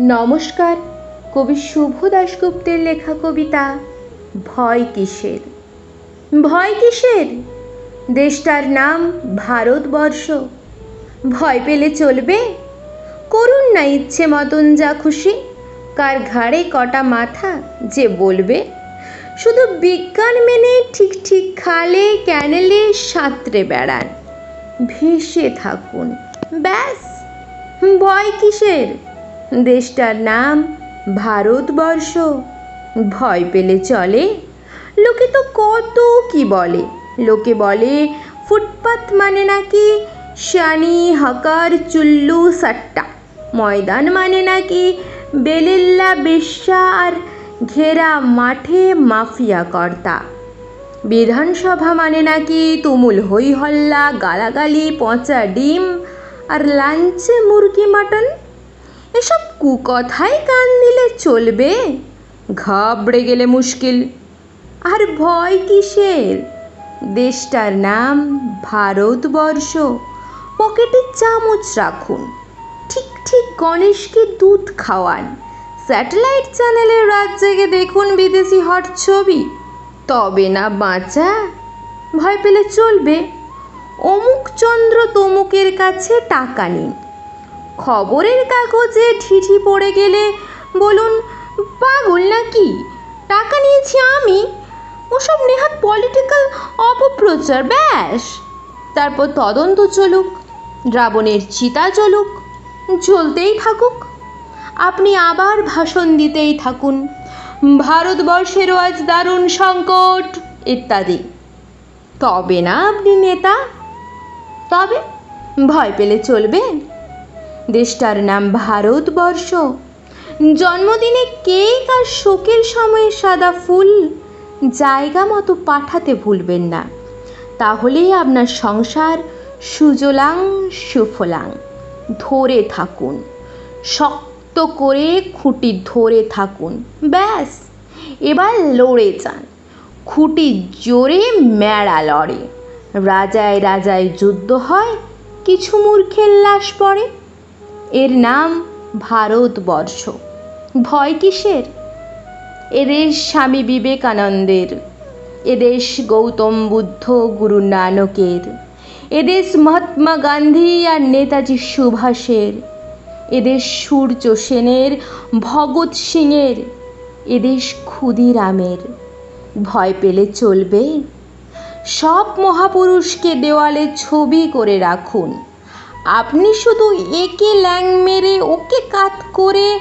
নমস্কার, কবি শুভ দাশগুপ্তের লেখা কবিতা, ভয় কিসের? ভয় কিসের? দেশটার নাম ভারতবর্ষ। ভয় পেলে চলবে? করুন না ইচ্ছে মতন যা খুশি, কার ঘাড়ে কটা মাথা যে বলবে। শুধু বিজ্ঞান মেনে ঠিক ঠিক খালে, ক্যানেলে সাঁতরে বেড়ান। ভেসে থাকুন, ব্যাস। ভয় কিসের? দেশটার নাম ভারতবর্ষ। ভয় পেলে চলে। লোকে তো কত কি বলে? লোকে বলে, ফুটপাত মানে নাকি শানি হকার চুল্লু সাট্টা। ময়দান মানে নাকি বেলিল্লা বেশ্যা আর ঘেরা মাঠে মাফিয়া কর্তা। বিধানসভা মানে নাকি তুমুল হই হল্লা গালাগালি, পচা ডিম আর লাঞ্চে মুরগি মাটন? এসব কুকথায় কান দিলে চলবে? ঘাবড়ে গেলে মুশকিল। আর ভয় কিসের? দেশটার নাম ভারতবর্ষ। পকেটে চামচ রাখুন। ঠিক ঠিক গণেশকে দুধ খাওয়ান। স্যাটেলাইট চ্যানেলের রাত জেগে দেখুন বিদেশি হট ছবি। তবে না বাঁচা? ভয় পেলে চলবে। অমুক চন্দ্র তমুকের কাছে টাকা নিন। খবরের কাগজে ঠিঠি পড়ে গেলে বলুন, পাগল নাকি? টাকা নিয়েছি আমি? ওসব নেহাত পলিটিক্যাল অপপ্রচার, ব্যাস। তারপর তদন্ত চলুক রাবণের চিতা চলুক চলতেই থাকুক। আপনি আবার ভাষণ দিতেই থাকুন। ভারতবর্ষেরও আজ দারুণ সংকট, ইত্যাদি। তবে না আপনি নেতা? তবে ভয় পেলে চলবে। দেশটার নাম ভারতবর্ষ। জন্মদিনে কেক আর শোকের সময়ে সাদা ফুল জায়গা মতো পাঠাতে ভুলবেন না। তাহলেই আপনার সংসার সুজলাং সুফলাং, ধরে থাকুন। শক্ত করে খুঁটি ধরে থাকুন। ব্যাস, এবার লড়ে যান। খুঁটি জোরে মেড়া লড়ে। রাজায় রাজায় যুদ্ধ হয়, কিছু মূর্খের লাশ পড়ে। এর নাম ভারতবর্ষ। ভয় কিসের? এদেশ স্বামী বিবেকানন্দের। এদেশ গৌতম বুদ্ধ গুরু নানকের। এদেশ মহাত্মা গান্ধী আর নেতাজি সুভাষের। এদেশ সূর্য সেনের, ভগৎ সিংয়ের। এদেশ ক্ষুদিরামের। ভয় পেলে চলবে? সব মহাপুরুষকে দেওয়ালে ছবি করে রাখুন। আপনি শুধু একে ল্যাং মেরে ওকে কাত করে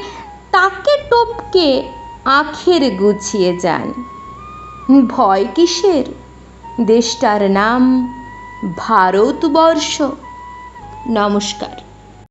তাকে টপকে আখের গুছিয়ে যান। ভয় কিসের? দেশটার নাম ভারতবর্ষ। নমস্কার।